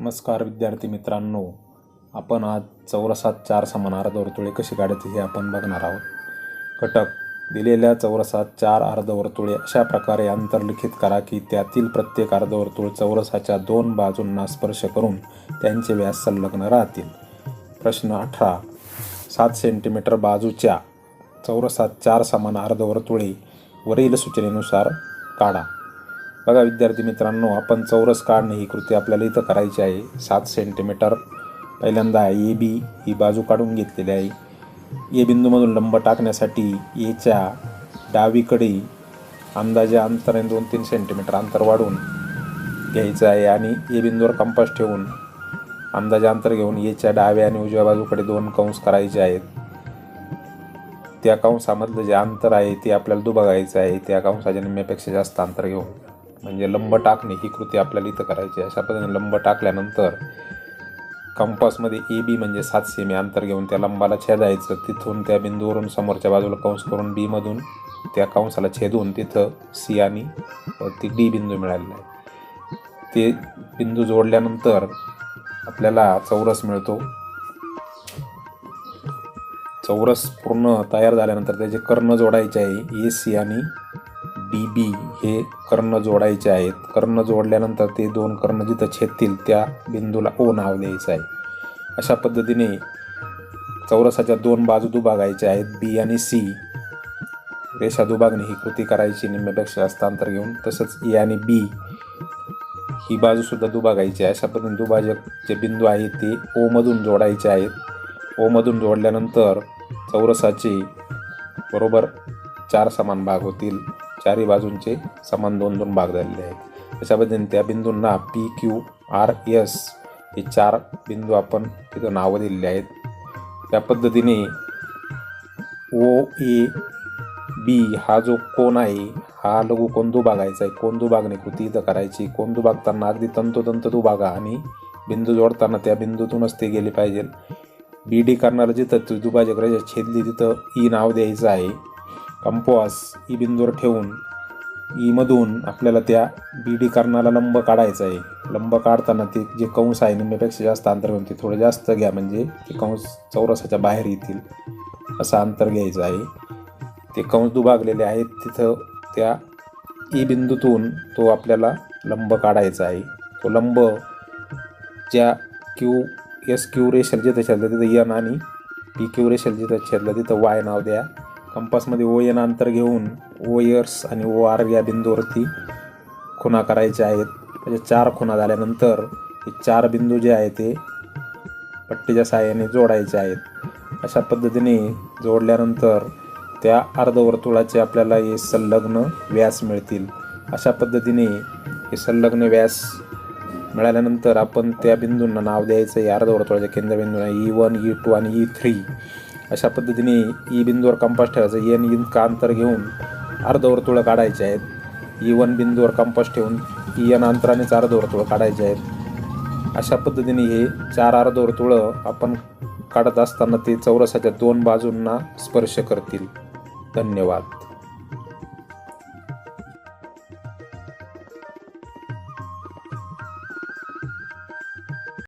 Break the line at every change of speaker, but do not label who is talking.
नमस्कार विद्यार्थी मित्रांनो. आपण आज चौरसात चार समान अर्धवर्तुळे कशी काढायची हे आपण बघणार आहोत. घटक दिलेल्या चौरसात चार अर्धवर्तुळे अशा प्रकारे अंतर्लिखित करा की त्यातील प्रत्येक अर्धवर्तुळ चौरसाच्या दोन बाजूंना स्पर्श करून त्यांचे व्यास संलग्न राहतील. प्रश्न अठरा. सात सेंटीमीटर बाजूच्या चौरसात चार समान अर्धवर्तुळे वरील सूचनेनुसार काढा. बघा विद्यार्थी मित्रांनो आपण चौरस काढणे ही कृती आपल्याला इथं करायची आहे. सात सेंटीमीटर पहिल्यांदा ए बी ही बाजू काढून घेतलेली आहे. ए बिंदूमधून लंब टाकण्यासाठी एच्या डावीकडे अंदाजे अंतर आहे दोन तीन सेंटीमीटर अंतर वाढवून घ्यायचं आहे आणि ए बिंदूवर कंपास ठेवून अंदाजे अंतर घेऊन एच्या डाव्या आणि उजव्या बाजूकडे दोन कंस करायचे आहेत. त्या कंसामधलं जे अंतर आहे ते आपल्याला दुबघायचं आहे. त्या कंसाच्या निम्म्यापेक्षा जास्त अंतर घेऊन. म्हणजे लंब टाकणे ही कृती आपल्याला इथं करायची आहे. अशा पद्धतीने लंब टाकल्यानंतर कंपासमध्ये ए बी म्हणजे सात सेमी अंतर घेऊन त्या लंबाला छेदायचं. तिथून त्या बिंदूवरून समोरच्या बाजूला कंस करून बीमधून त्या कंसाला छेदून तिथं सी आणि ती डी बिंदू मिळालेला आहे. ते बिंदू जोडल्यानंतर आपल्याला चौरस मिळतो. चौरस पूर्ण तयार झाल्यानंतर त्याचे कर्ण जोडायचे आहे. ए सी आणि डी बी हे कर्ण जोडायचे आहेत. कर्ण जोडल्यानंतर ते दोन कर्ण जिथं छेदतील त्या बिंदूला ओ नाव द्यायचं आहे. अशा पद्धतीने चौरसाच्या दोन बाजू दुभागायच्या आहेत बी आणि सी. रेषा दुभागणी ही कृती करायची निम्म्यापेक्षा जास्त अंतर घेऊन. तसंच ए आणि बी ही बाजूसुद्धा दुभागायची आहे. अशा पद्धतीने दुभाजक जे बिंदू आहेत ते ओमधून जोडायचे आहेत. ओमधून जोडल्यानंतर चौरसाचे बरोबर चार समान भाग होतील. चारही बाजूंचे समान दोन दोन भाग झालेले आहेत. अशा पद्धतीने त्या बिंदूंना पी क्यू आर एस हे चार बिंदू आपण तिथं नावं दिलेली आहेत. त्या पद्धतीने ओ ए बी हा जो कोण आहे हा लघु कोण बागायचा आहे. कोंदू दुभागणे कृती इथं करायची. कोण बागताना अगदी तंतोतंत दुभागा आणि बिंदू जोडताना त्या बिंदूतूनच ते गेले पाहिजे. बी डी करणारं जिथं ती दुभाजक छेदली तिथं ई नाव द्यायचं आहे. कंपॉस ई बिंदूवर ठेवून ईमधून आपल्याला त्या बी डी कर्णाला लंब काढायचा आहे. लंब काढताना ते जे कंस आहे निम्म्यापेक्षा जास्त अंतर घेऊन ते थोडं जास्त घ्या म्हणजे ते कंस चौरसाच्या बाहेर येतील असं अंतर घ्यायचं आहे. ते कंस दुभागलेले आहेत तिथं त्या ई बिंदूतून तो आपल्याला लंब काढायचा आहे. तो लंब ज्या क्यू एस क्यू रेशल जिथं छेदलं तिथं यन आणि पी क्यू रेशल जिथं छेदलं तिथं वाय नाव द्या. कंपासमध्ये ओ एन अंतर घेऊन ओ एर्स आणि ओ आर या बिंदूवरती खुणा करायच्या आहेत. त्याच्या चार खुणा झाल्यानंतर हे चार बिंदू जे आहे ते पट्टीच्या सहाय्याने जोडायचे आहेत. अशा पद्धतीने जोडल्यानंतर त्या अर्धवर्तुळाचे आपल्याला हे संलग्न व्यास मिळतील. अशा पद्धतीने हे संलग्न व्यास मिळाल्यानंतर आपण त्या बिंदूंना नाव द्यायचं आहे. अर्धवर्तुळाच्या केंद्रबिंदूंना ई वन ई टू आणि e ई थ्री अशा पद्धतीने ई बिंदूवर कंपास ठेवायचं. एन इनका अंतर घेऊन अर्धवर्तुळं काढायचे आहेत. ई वन बिंदूवर कंपास ठेवून ई एन अंतरानेच अर्धवर्तुळं काढायचे आहेत. अशा पद्धतीने हे चार अर्धवर्तुळं आपण काढत असताना ते चौरसाच्या दोन बाजूंना स्पर्श करतील. धन्यवाद.